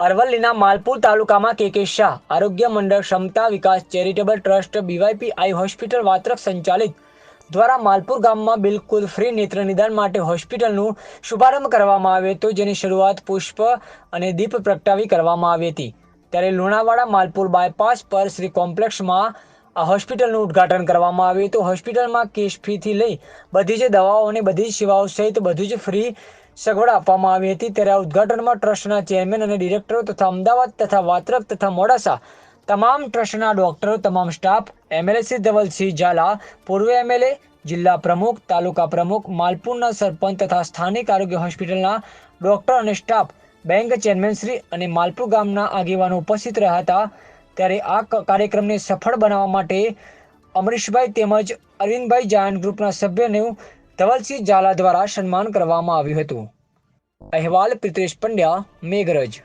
અરવલ્લીના માલપુર તાલુકામાં કે કે Shah Arogya Mandal Kshamata Vikas charitable trust BYP eye hospital Vatrak સંચાલિત દ્વારા માલપુર ગામમાં બિલકુલ ફ્રી નેત્ર નિદાન માટે હોસ્પિટલનું શુભારંભ કરવામાં આવ્યો હતો, જેની શરૂઆત પુષ્પ અને દીપ પ્રગટાવી કરવામાં આવી હતી. ત્યારે લુણાવાડા માલપુર બાયપાસ પર શ્રી કોમ્પ્લેક્સમાં આ હોસ્પિટલનું ઉદ્ઘાટન કરવામાં આવ્યું હતું. હોસ્પિટલમાં કેશ ફીથી લઈ બધી જ દવાઓ અને બધી જ સેવાઓ સહિત બધું જ ફ્રી સગવડ આપવામાં આવી હતી. ત્યારે આ ઉદ્ઘાટનમાં ટ્રસ્ટના ચેરમેન અને ડિરેક્ટરો તથા અમદાવાદ તથા વાત્રક તથા મોડાસા તમામ ટ્રસ્ટના ડોક્ટરો, તમામ સ્ટાફ, એમએલએ શ્રી ધવલસિંહ ઝાલા, પૂર્વ એમએલએ, જિલ્લા પ્રમુખ, તાલુકા પ્રમુખ, માલપુરના સરપંચ તથા સ્થાનિક આરોગ્ય હોસ્પિટલના ડોક્ટર અને સ્ટાફ, બેંક ચેરમેન શ્રી અને માલપુર ગામના આગેવાનો ઉપસ્થિત રહ્યા હતા. ત્યારે આ કાર્યક્રમને સફળ બનાવવા માટે અમરીશભાઈ તેમજ અરવિંદભાઈ જાયન્ટ ગ્રુપના સભ્યનું ધવલસિંહ ઝાલા દ્વારા સન્માન કરવામાં આવ્યું હતું. અહેવાલ પ્રિતેશ પંડ્યા, મેઘરજ.